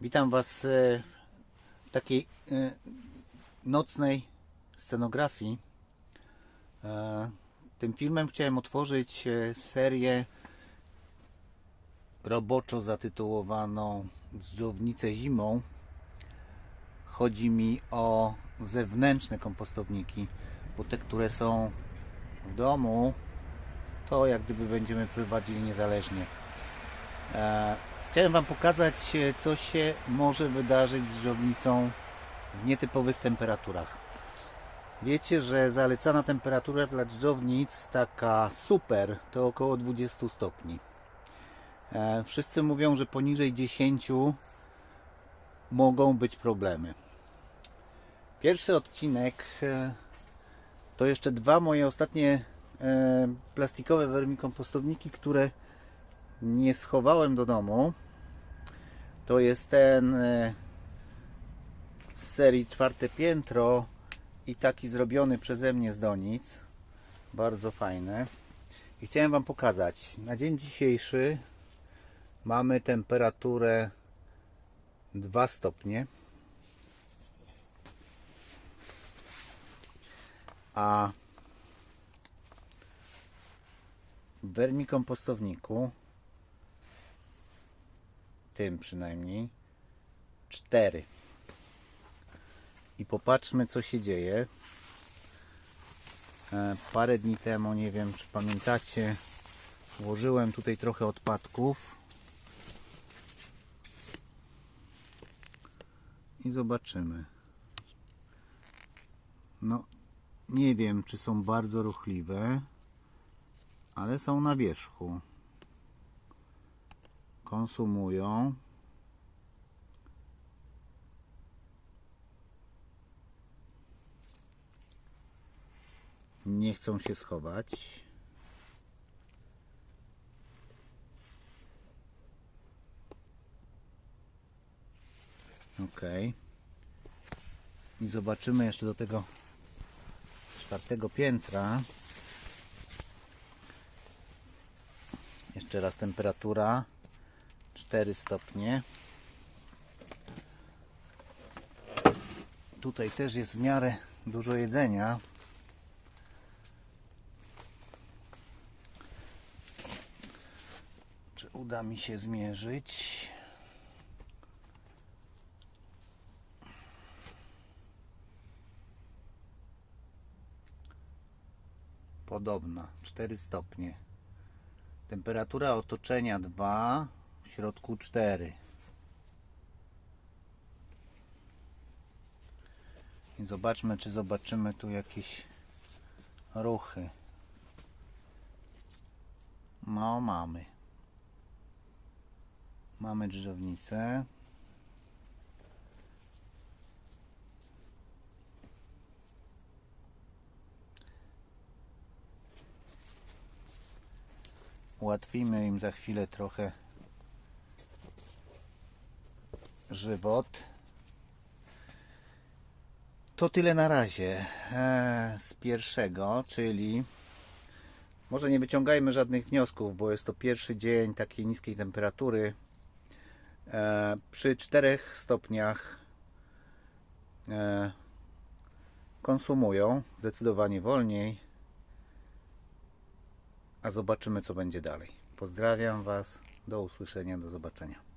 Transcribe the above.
Witam Was e, w takiej e, nocnej scenografii. E, Tym filmem chciałem otworzyć serię roboczo zatytułowaną Dżdżownice zimą. Chodzi mi o zewnętrzne kompostowniki, bo te, które są w domu, to jak gdyby będziemy prowadzili niezależnie. Chciałem Wam pokazać, e, co się może wydarzyć z żownicą w nietypowych temperaturach. Wiecie, że zalecana temperatura dla dżdżownic, taka super, to około 20 stopni. E, Wszyscy mówią, że poniżej 10 mogą być problemy. Pierwszy odcinek e, to jeszcze dwa moje ostatnie plastikowe wermikompostowniki, które nie schowałem do domu. To jest ten e, z serii czwarte piętro i taki zrobiony przeze mnie z donic. Bardzo fajny. I chciałem Wam pokazać. Na dzień dzisiejszy mamy temperaturę 2 stopnie. A w wermikompostowniku tym przynajmniej 4 i popatrzmy co się dzieje. E, parę dni temu nie wiem czy pamiętacie włożyłem tutaj trochę odpadków. I zobaczymy. No nie wiem czy są bardzo ruchliwe ale są na wierzchu konsumują. Nie chcą się schować. Ok. I zobaczymy jeszcze do tego czwartego piętra. Jeszcze raz temperatura 4 stopnie. Tutaj też jest w miarę dużo jedzenia. Czy uda mi się zmierzyć? Podobna, 4 stopnie. Temperatura otoczenia 2, w środku 4. I zobaczmy, czy zobaczymy tu jakieś ruchy. No, mamy. Mamy drzewnicę. Ułatwimy im za chwilę trochę żywot. To tyle na razie e, z pierwszego, czyli może nie wyciągajmy żadnych wniosków, bo jest to pierwszy dzień takiej niskiej temperatury. E, przy 4 stopniach e, konsumują zdecydowanie wolniej, a zobaczymy co będzie dalej. Pozdrawiam Was, do usłyszenia, do zobaczenia.